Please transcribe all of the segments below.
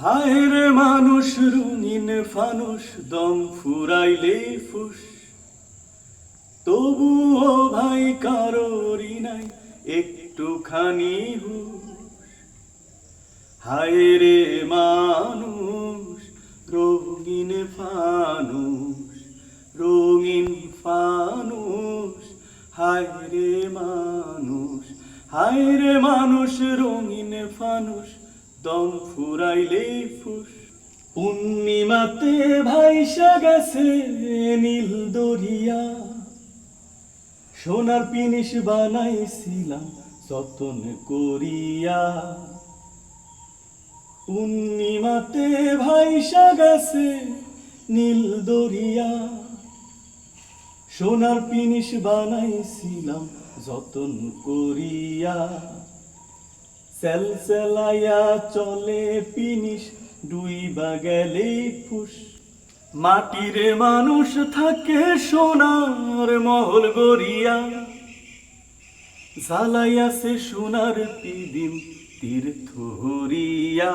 হায় রে মানুষ, রঙিন ফানুষ, দম ফুরাইলে ফুস। তবুও ভাই কারোরই নাই, একটুখানি হুশ। হায় রে মানুষ, রঙিন ফানুষ রঙিন ফানুষ হায় রে মানুষ হায় রে মানুষ, রঙিন ফানুষ। দম ফুরাইলে ফুস। পূর্ণিমাতে ভাইসা গেছে নীল দরিয়া। সোনার পিনিস বানাইছিলাম যতন করিয়া। পূর্ণিমাতে ভাইসা গেছে নীল দরিয়া। সোনার পিনিস বানাইছিলাম যতন করিয়া। সেলসেলাইয়া চলে পিনিস ডুইবা গেলে ফুস। মাটিরে মানুষ থাকে সোনার মহল গড়িয়া। জ্বালাইয়াছে সোনার পিদিম তীর্থ হরিয়া।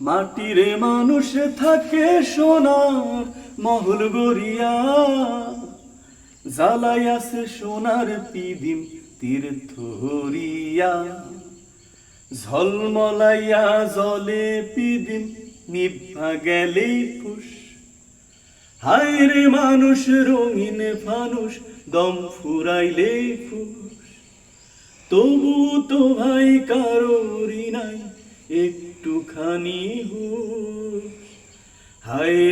মাটিরে মানুষ থাকে সোনার মহল গড়িয়া। জ্বালাইয়াছে সোনার পিদিম তীর্থ হরিয়া ঝলমলাইয়া জলে পিদিম নিভা গেলে ফুস হায় রে মানুষ, রঙিন ফানুষ দম ফুরাইলে ফুস তবু তো ভাই কারোরই নাই, একটুখানি হুশ। হায়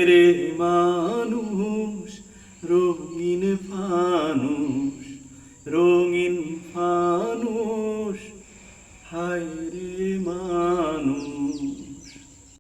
Hayri Manu.